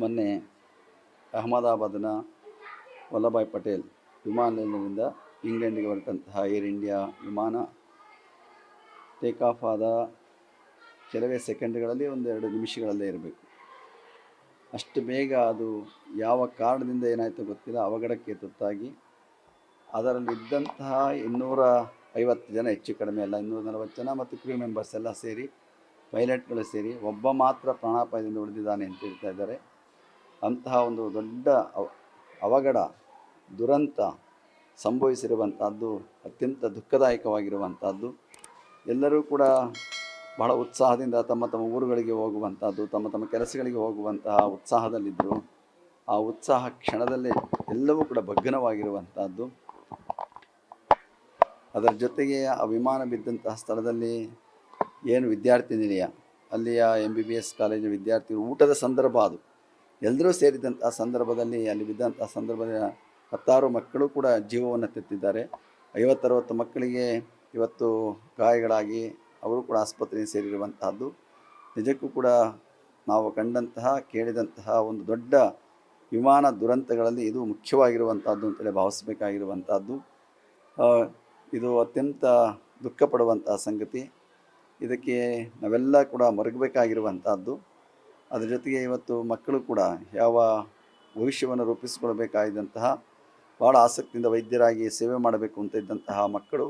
ಮೊನ್ನೆ ಅಹಮದಾಬಾದ್ನ ವಲ್ಲಭಾಯ್ ಪಟೇಲ್ ವಿಮಾನ ನಿಲ್ದಾಣದಿಂದ ಇಂಗ್ಲೆಂಡಿಗೆ ಹೊರಟಂತಹ ಏರ್ ಇಂಡಿಯಾ ವಿಮಾನ ಟೇಕ್ ಆಫ್ ಆದ ಕೆಲವೇ ಸೆಕೆಂಡ್ಗಳಲ್ಲಿ ಒಂದೆರಡು ನಿಮಿಷಗಳಲ್ಲೇ ಇರಬೇಕು. ಅಷ್ಟು ಬೇಗ ಅದು ಯಾವ ಕಾರಣದಿಂದ ಏನಾಯಿತು ಗೊತ್ತಿಲ್ಲ, ಅವಘಡಕ್ಕೆ ತುತ್ತಾಗಿ ಅದರಲ್ಲಿದ್ದಂತಹ ಇನ್ನೂರ ಐವತ್ತು ಜನ, ಹೆಚ್ಚು ಕಡಿಮೆ ಅಲ್ಲ, ಇನ್ನೂರ ನಲವತ್ತು ಜನ ಮತ್ತು ಕ್ರೂ ಮೆಂಬರ್ಸ್ ಎಲ್ಲ ಸೇರಿ ಪೈಲಟ್ಗಳು ಸೇರಿ ಒಬ್ಬ ಮಾತ್ರ ಪ್ರಾಣಾಪಾಯದಿಂದ ಉಳಿದಿದ್ದಾನೆ ಅಂತ ಹೇಳ್ತಾ ಇದ್ದಾರೆ. ಅಂತಹ ಒಂದು ದೊಡ್ಡ ಅವ- ಅವಘಡ, ದುರಂತ ಸಂಭವಿಸಿರುವಂಥದ್ದು ಅತ್ಯಂತ ದುಃಖದಾಯಕವಾಗಿರುವಂಥದ್ದು ಎಲ್ಲರೂ ಕೂಡ ಬಹಳ ಉತ್ಸಾಹದಿಂದ ತಮ್ಮ ತಮ್ಮ ಊರುಗಳಿಗೆ ಹೋಗುವಂಥದ್ದು ತಮ್ಮ ತಮ್ಮ ಕೆಲಸಗಳಿಗೆ ಹೋಗುವಂತಹ ಉತ್ಸಾಹದಲ್ಲಿದ್ದರು. ಆ ಉತ್ಸಾಹ ಕ್ಷಣದಲ್ಲೇ ಎಲ್ಲವೂ ಕೂಡ ಭಗ್ನವಾಗಿರುವಂಥದ್ದು ಅದರ ಜೊತೆಗೆ ಆ ವಿಮಾನ ಬಿದ್ದಂತಹ ಸ್ಥಳದಲ್ಲಿ ಏನು ವಿದ್ಯಾರ್ಥಿ ನಿಲಯ ಅಲ್ಲಿಯ ಎಂ ಬಿ ಬಿ ಎಸ್ ಕಾಲೇಜಿನ ವಿದ್ಯಾರ್ಥಿ ಊಟದ ಸಂದರ್ಭ ಅದು. ಎಲ್ಲರೂ ಸೇರಿದಂಥ ಸಂದರ್ಭದಲ್ಲಿ, ಅಲ್ಲಿ ಬಿದ್ದಂಥ ಸಂದರ್ಭದಲ್ಲಿ ಹತ್ತಾರು ಮಕ್ಕಳು ಕೂಡ ಜೀವವನ್ನು ತೆತ್ತಿದ್ದಾರೆ. ಐವತ್ತರವತ್ತು ಮಕ್ಕಳಿಗೆ ಇವತ್ತು ಗಾಯಗಳಾಗಿ ಅವರು ಕೂಡ ಆಸ್ಪತ್ರೆಗೆ ಸೇರಿರುವಂತಹದ್ದು. ನಿಜಕ್ಕೂ ಕೂಡ ನಾವು ಕಂಡಂತಹ, ಕೇಳಿದಂತಹ ಒಂದು ದೊಡ್ಡ ವಿಮಾನ ದುರಂತಗಳಲ್ಲಿ ಇದು ಮುಖ್ಯವಾಗಿರುವಂಥದ್ದು ಅಂತೇಳಿ ಭಾವಿಸಬೇಕಾಗಿರುವಂಥದ್ದು ಇದು ಅತ್ಯಂತ ದುಃಖ ಪಡುವಂತಹ ಸಂಗತಿ. ಇದಕ್ಕೆ ನಾವೆಲ್ಲ ಕೂಡ ಮರಗಬೇಕಾಗಿರುವಂಥದ್ದು ಅದರ ಜೊತೆಗೆ ಇವತ್ತು ಮಕ್ಕಳು ಕೂಡ ಯಾವ ಭವಿಷ್ಯವನ್ನು ರೂಪಿಸಿಕೊಳ್ಬೇಕಾದಂತಹ ಭಾಳ ಆಸಕ್ತಿಯಿಂದ ವೈದ್ಯರಾಗಿ ಸೇವೆ ಮಾಡಬೇಕು ಅಂತ ಇದ್ದಂತಹ ಮಕ್ಕಳು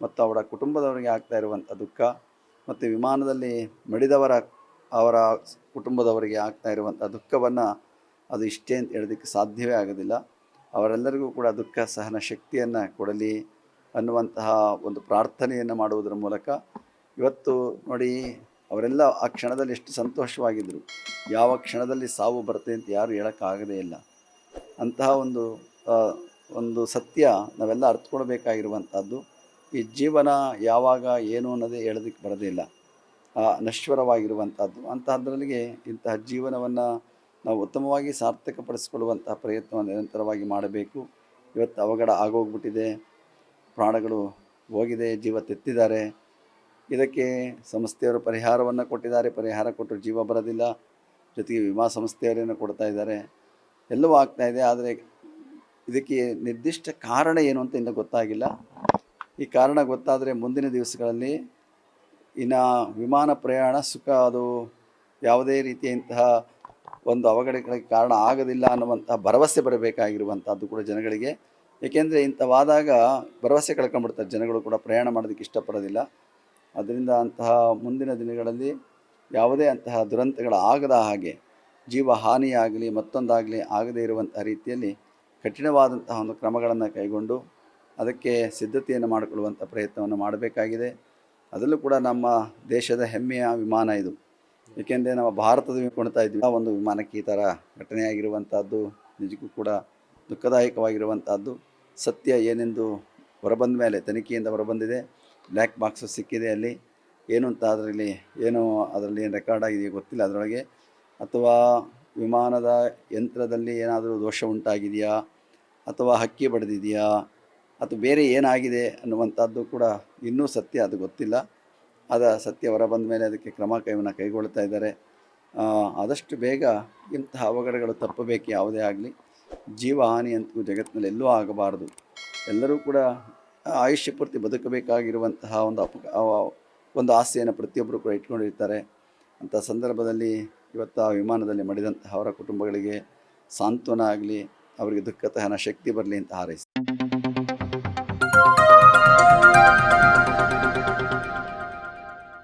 ಮತ್ತು ಅವರ ಕುಟುಂಬದವರಿಗೆ ಆಗ್ತಾ ಇರುವಂಥ ದುಃಖ ಮತ್ತು ವಿಮಾನದಲ್ಲಿ ಮಡಿದವರ, ಅವರ ಕುಟುಂಬದವರಿಗೆ ಆಗ್ತಾ ಇರುವಂಥ ದುಃಖವನ್ನು ಅದು ಇಷ್ಟೇ ಅಂತ ಹೇಳೋದಕ್ಕೆ ಸಾಧ್ಯವೇ ಆಗೋದಿಲ್ಲ. ಅವರೆಲ್ಲರಿಗೂ ಕೂಡ ದುಃಖ, ಸಹನ ಶಕ್ತಿಯನ್ನು ಕೊಡಲಿ ಅನ್ನುವಂತಹ ಒಂದು ಪ್ರಾರ್ಥನೆಯನ್ನು ಮಾಡುವುದರ ಮೂಲಕ ಇವತ್ತು ನೋಡಿ ಅವರೆಲ್ಲ ಆ ಕ್ಷಣದಲ್ಲಿ ಎಷ್ಟು ಸಂತೋಷವಾಗಿದ್ದರು ಯಾವ ಕ್ಷಣದಲ್ಲಿ ಸಾವು ಬರುತ್ತೆ ಅಂತ ಯಾರು ಹೇಳೋಕ್ಕಾಗದೇ ಇಲ್ಲ. ಅಂತಹ ಒಂದು ಒಂದು ಸತ್ಯ ನಾವೆಲ್ಲ ಅರ್ಥಕೊಳ್ಬೇಕಾಗಿರುವಂಥದ್ದು ಈ ಜೀವನ ಯಾವಾಗ ಏನು ಅನ್ನೋದೇ ಹೇಳೋದಕ್ಕೆ ಬರೋದೇ ಇಲ್ಲ. ನಶ್ವರವಾಗಿರುವಂಥದ್ದು. ಅಂತಹದ್ರಲ್ಲಿಗೆ ಇಂತಹ ಜೀವನವನ್ನು ನಾವು ಉತ್ತಮವಾಗಿ ಸಾರ್ಥಕಪಡಿಸಿಕೊಳ್ಳುವಂತಹ ಪ್ರಯತ್ನವನ್ನು ನಿರಂತರವಾಗಿ ಮಾಡಬೇಕು. ಇವತ್ತು ಅವಘಡ ಆಗೋಗ್ಬಿಟ್ಟಿದೆ. ಪ್ರಾಣಗಳು ಹೋಗಿದೆ, ಜೀವ ತೆತ್ತಿದ್ದಾರೆ. ಇದಕ್ಕೆ ಸಂಸ್ಥೆಯವರು ಪರಿಹಾರವನ್ನು ಕೊಟ್ಟಿದ್ದಾರೆ, ಪರಿಹಾರ ಕೊಟ್ಟರು ಜೀವ ಬರೋದಿಲ್ಲ, ಜೊತೆಗೆ ವಿಮಾ ಸಂಸ್ಥೆಯವರೇನು ಕೊಡ್ತಾ ಇದ್ದಾರೆ. ಎಲ್ಲವೂ ಆಗ್ತಾ ಇದೆ, ಆದರೆ ಇದಕ್ಕೆ ನಿರ್ದಿಷ್ಟ ಕಾರಣ ಏನು ಅಂತ ಇನ್ನೂ ಗೊತ್ತಾಗಿಲ್ಲ. ಈ ಕಾರಣ ಗೊತ್ತಾದರೆ ಮುಂದಿನ ದಿವಸಗಳಲ್ಲಿ ಇನ್ನು ವಿಮಾನ ಪ್ರಯಾಣ ಸುಖ ಅದು ಯಾವುದೇ ರೀತಿಯಂತಹ ಒಂದು ಅವಘಡಗಳಿಗೆ ಕಾರಣ ಆಗೋದಿಲ್ಲ ಅನ್ನುವಂಥ ಭರವಸೆ ಬರಬೇಕಾಗಿರುವಂಥದ್ದು ಕೂಡ ಜನಗಳಿಗೆ. ಏಕೆಂದರೆ ಇಂಥವಾದಾಗ ಭರವಸೆ ಕಳ್ಕೊಂಡ್ಬಿಡ್ತಾರೆ ಜನಗಳು ಕೂಡ ಪ್ರಯಾಣ ಮಾಡೋದಕ್ಕೆ ಇಷ್ಟಪಡೋದಿಲ್ಲ. ಅದರಿಂದ ಅಂತಹ ಮುಂದಿನ ದಿನಗಳಲ್ಲಿ ಯಾವುದೇ ಅಂತಹ ದುರಂತಗಳು ಆಗದ ಹಾಗೆ, ಜೀವ ಹಾನಿಯಾಗಲಿ, ಮತ್ತೊಂದಾಗಲಿ ಆಗದೇ ಇರುವಂತಹ ರೀತಿಯಲ್ಲಿ ಕಠಿಣವಾದಂತಹ ಒಂದು ಕ್ರಮಗಳನ್ನು ಕೈಗೊಂಡು ಅದಕ್ಕೆ ಸಿದ್ಧತೆಯನ್ನು ಮಾಡಿಕೊಳ್ಳುವಂಥ ಪ್ರಯತ್ನವನ್ನು ಮಾಡಬೇಕಾಗಿದೆ. ಅದರಲ್ಲೂ ಕೂಡ ನಮ್ಮ ದೇಶದ ಹೆಮ್ಮೆಯ ವಿಮಾನ ಇದು. ಏಕೆಂದರೆ ನಮ್ಮ ಭಾರತದ ಕೊಡ್ತಾ ಇದ್ವಿ ಆ ಒಂದು ವಿಮಾನಕ್ಕೆ ಈ ಥರ ಘಟನೆಯಾಗಿರುವಂಥದ್ದು ನಿಜಕ್ಕೂ ಕೂಡ ದುಃಖದಾಯಕವಾಗಿರುವಂಥದ್ದು ಸತ್ಯ ಏನೆಂದು ಹೊರಬಂದ ಮೇಲೆ, ತನಿಖೆಯಿಂದ ಹೊರಬಂದಿದೆ. ಬ್ಲ್ಯಾಕ್ ಬಾಕ್ಸು ಸಿಕ್ಕಿದೆ ಅಲ್ಲಿ. ಏನು ಅಂತ ಅದರಲ್ಲಿ ಏನು ಅದರಲ್ಲಿ ಏನು ರೆಕಾರ್ಡ್ ಆಗಿದೆಯೋ ಗೊತ್ತಿಲ್ಲ. ಅದರೊಳಗೆ ಅಥವಾ ವಿಮಾನದ ಯಂತ್ರದಲ್ಲಿ ಏನಾದರೂ ದೋಷ ಉಂಟಾಗಿದೆಯಾ? ಅಥವಾ ಹಕ್ಕಿ ಬಡಿದಿದೆಯಾ? ಅಥವಾ ಬೇರೆ ಏನಾಗಿದೆ ಅನ್ನುವಂಥದ್ದು ಕೂಡ ಇನ್ನೂ ಸತ್ಯ, ಅದು ಗೊತ್ತಿಲ್ಲ. ಅದ ಸತ್ಯ ಹೊರ ಬಂದ ಮೇಲೆ ಅದಕ್ಕೆ ಕ್ರಮ ಕೈವನ್ನು ಕೈಗೊಳ್ತಾ ಇದ್ದಾರೆ. ಆದಷ್ಟು ಬೇಗ ಇಂತಹ ಅವಘಡಗಳು ತಪ್ಪಬೇಕು ಯಾವುದೇ ಆಗಲಿ. ಜೀವ ಹಾನಿ ಅಂತೂ ಜಗತ್ತಿನಲ್ಲಿ ಎಲ್ಲೂ ಆಗಬಾರದು. ಎಲ್ಲರೂ ಕೂಡ ಆಯುಷ್ಯ ಪೂರ್ತಿ ಬದುಕಬೇಕಾಗಿರುವಂತಹ ಒಂದು ಅಪ ಒಂದು ಆಸೆಯನ್ನು ಪ್ರತಿಯೊಬ್ಬರು ಕೂಡ ಇಟ್ಕೊಂಡಿರ್ತಾರೆ. ಅಂಥ ಸಂದರ್ಭದಲ್ಲಿ ಇವತ್ತು ಆ ವಿಮಾನದಲ್ಲಿ ಮಡಿದಂತಹ ಅವರ ಕುಟುಂಬಗಳಿಗೆ ಸಾಂತ್ವನ ಆಗಲಿ, ಅವರಿಗೆ ದುಃಖತಹನ ಶಕ್ತಿ ಬರಲಿ ಅಂತ ಹಾರೈಸಿ.